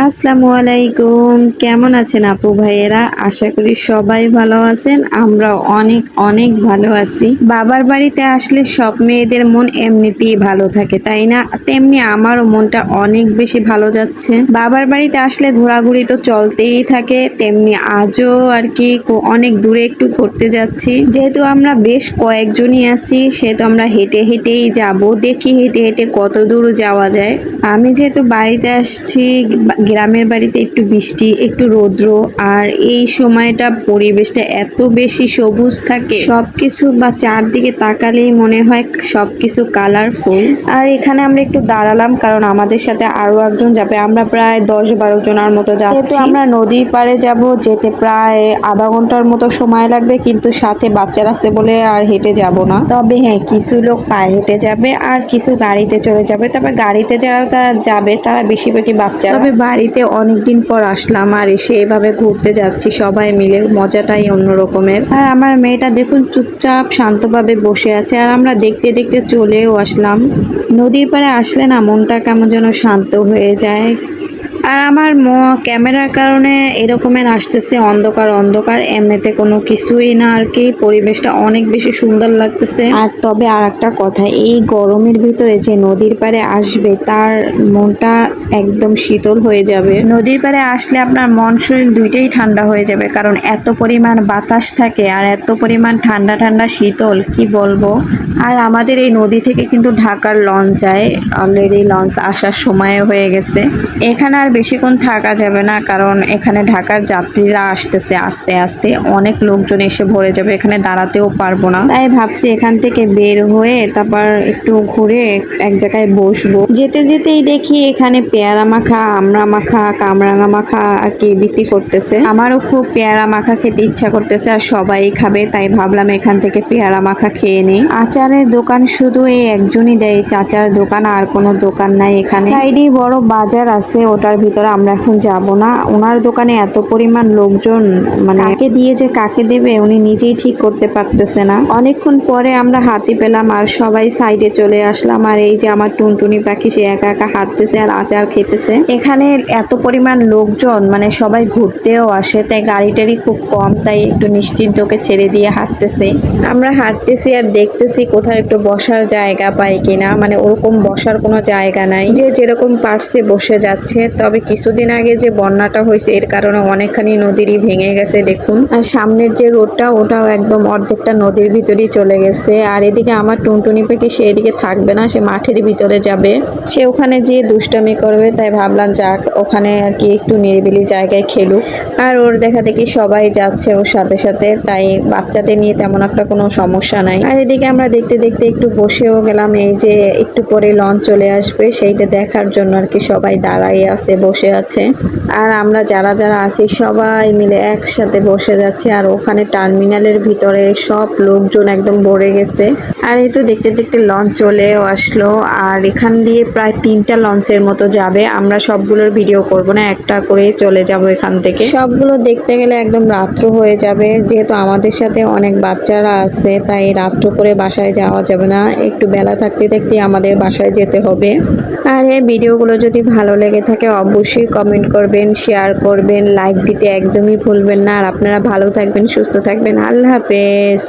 আসসালামু আলাইকুম। কেমন আছেন আপু ভাইয়েরা? আশা করি সবাই ভালো আছেন। আমরা অনেক অনেক ভালো আছি। বাবার বাড়িতে আসলে সব মেয়েদের মন এমনিতেই ভালো থাকে, তাই না? তেমনি আমারও মনটা অনেক বেশি ভালো যাচ্ছে। বাবার বাড়িতে আসলে ঘোরাঘুরি তো চলতেই থাকে, তেমনি আজও আর কি অনেক দূরে একটু ঘুরতে যাচ্ছি। যেহেতু আমরা বেশ কয়েকজনই আছি, সেহেতু আমরা হেঁটে হেঁটেই যাব। দেখি হেঁটে হেঁটে কত দূর যাওয়া যায়। আমি যেহেতু বাড়িতে আসছি গ্রামের বাড়িতে একটু বৃষ্টি একটু রৌদ্র আর এই সময়টা পরিবেশটা এত বেশি সবুজ থাকে। সবকিছু বা চারদিকে তাকালেই মনে হয় সবকিছু কালারফুল আর এখানে আমরা একটু দাঁড়ালাম কারণ আমাদের সাথে আরও একজন যাবে। আমরা প্রায় দশ বারো জনের মতো যাচ্ছি। আমরা নদীর পাড়ে যাব যেতে প্রায় আধা ঘণ্টার মতো সময় লাগবে কিন্তু সাথে বাচ্চারা আছে বলে আর হেঁটে যাব না। তবে হ্যাঁ কিছু লোক পায়ে হেঁটে যাবে আর কিছু গাড়িতে চলে যাবে। তবে গাড়িতে যারা যাবে তারা বেশিরভাগই বাচ্চা তবে বাড়িতে অনেক দিন পর আসলাম আর এসে এভাবে ঘুরতে যাচ্ছি, সবাই মিলে। মজাটাই অন্য রকমের আর আমার মেয়েটা দেখুন চুপচাপ, শান্তভাবে বসে আছে আর আমরা দেখতে দেখতে চলেও আসলাম। নদীর পাড়ে আসলে না মনটা কেমন যেন শান্ত হয়ে যায়। আর আমার ম- ক্যামেরার কারণে এরকমের আসতেছে অন্ধকার অন্ধকার। এমনিতে কোনো কিছুই না আর কি। পরিবেশটা অনেক বেশি সুন্দর লাগতেছে। আর তবে আর একটা কথা, এই গরমের ভিতরে যে নদীর পাড়ে আসবে, তার মনটা একদম শীতল হয়ে যাবে। নদীর পাড়ে আসলে আপনার মন শরীর দুইটাই ঠান্ডা হয়ে যাবে। কারণ এত পরিমাণ বাতাস থাকে আর এত পরিমাণ ঠান্ডা ঠান্ডা, শীতল, কি বলব? আর আমাদের এই নদী থেকে কিন্তু ঢাকার লঞ্চ যায়। অলরেডি লঞ্চ আসার সময় হয়ে গেছে। এখানে আর বেশিক্ষণ থাকা যাবে না, কারণ এখানে ঢাকার যাত্রীরা আসতেছে আস্তে আস্তে। অনেক লোকজন এসে ভরে যাবে, এখানে দাঁড়াতেও পারব না। তাই ভাবছি এখান থেকে বের হয়ে তারপর একটু ঘুরে এক জায়গায় বসবো। যেতে যেতেই দেখি এখানে পেয়ারা মাখা, আমড়া মাখা, কামরাঙা মাখা আর কি বিক্রি করতেছে। আমারও খুব পেয়ারা মাখা খেতে ইচ্ছা করতেছে আর সবাই খাবে, তাই ভাবলাম এখান থেকে পেয়ারা মাখা খেয়ে নিই। আচারের দোকান শুধু এই একজনই দেয়, চাচার দোকান আর কোনো দোকান নাই এখানে। সাইডে বড় বাজার আছে, ওটার ভিতরে আমরা এখন যাব না। ওনার দোকানে এত পরিমাণ লোকজন মানে কাকে দিয়ে যে কাকে দেবে উনি নিজেই ঠিক করতে পারতেছে না। অনেকক্ষণ পরে আমরা হাতি পেলাম আর সবাই সাইডে চলে আসলাম আর এই যে আমার টুনটুনি পাখি, সে একা একা হাঁটতেছে আর আচার খেতেছে। এখানে এত পরিমাণ লোকজন মানে সবাই ঘুরতেও আসে, তাই গাড়ি টাড়ি খুব কম, তাই একটু নিশ্চিন্তকে ছেড়ে দিয়ে হাঁটতেছে। আমরা হাঁটতেছি আর দেখতেছি কোথাও একটু বসার জায়গা পাই কিনা মানে ওরকম বসার কোনো জায়গা নাই। যে যেরকম পারছে বসে যাচ্ছে তবে কিছুদিন আগে যে বন্যাটা হয়েছে, এর কারণে অনেকখানি নদীরই ভেঙে গেছে, দেখুন। আর সামনের যে রোডটা, ওটাও একদম অর্ধেকটা নদীর ভিতরেই চলে গেছে। আর এদিকে আমার টুনটুনি পাখি, সে এদিকে থাকবে না, সে মাঠের ভিতরে যাবে। সে ওখানে যেয়ে দুষ্টামি করবে, তাই ভাবলাম যাক, ওখানে আর কি একটু নিরিবিলি জায়গায় খেলুক। আর ওর দেখা দেখি সবাই যাচ্ছে ওর সাথে সাথে, তাই বাচ্চাদের নিয়ে তেমন একটা কোনো সমস্যা নাই। আর এদিকে আমরা দেখতে দেখতে একটু বসেও গেলাম, এই যে একটু পরে লঞ্চ চলে আসবে, সেইটা দেখার জন্য আর কি সবাই দাঁড়াই আছে। বসে আছে। আর আমরা যারা যারা আছি সবাই মিলে একসাথে বসে যাচ্ছে। আর ওখানে টার্মিনালের ভিতরে সব লোকজন একদম ভরে গেছে। আর এই তো দেখতে দেখতে লঞ্চ চলেও আসলো। আর এখান দিয়ে প্রায় তিনটা লঞ্চের মতো যাবে। আমরা সবগুলোর ভিডিও করব না, একটা করে চলে যাব এখান থেকে। সবগুলো দেখতে গেলে একদম রাত্র হয়ে যাবে। যেহেতু আমাদের সাথে অনেক বাচ্চারা আছে, তাই রাত্র করে বাসায় যাওয়া যাবে না। একটু বেলা থাকতে থাকতে আমাদের বাসায় যেতে হবে। আর এই ভিডিওগুলো যদি ভালো লেগে থাকে অবশ্যই কমেন্ট করবেন শেয়ার করবেন লাইক দিতে একদমই ভুলবেন না। আর আপনারা ভালো থাকবেন, সুস্থ থাকবেন। আল্লাহ হাফেজ।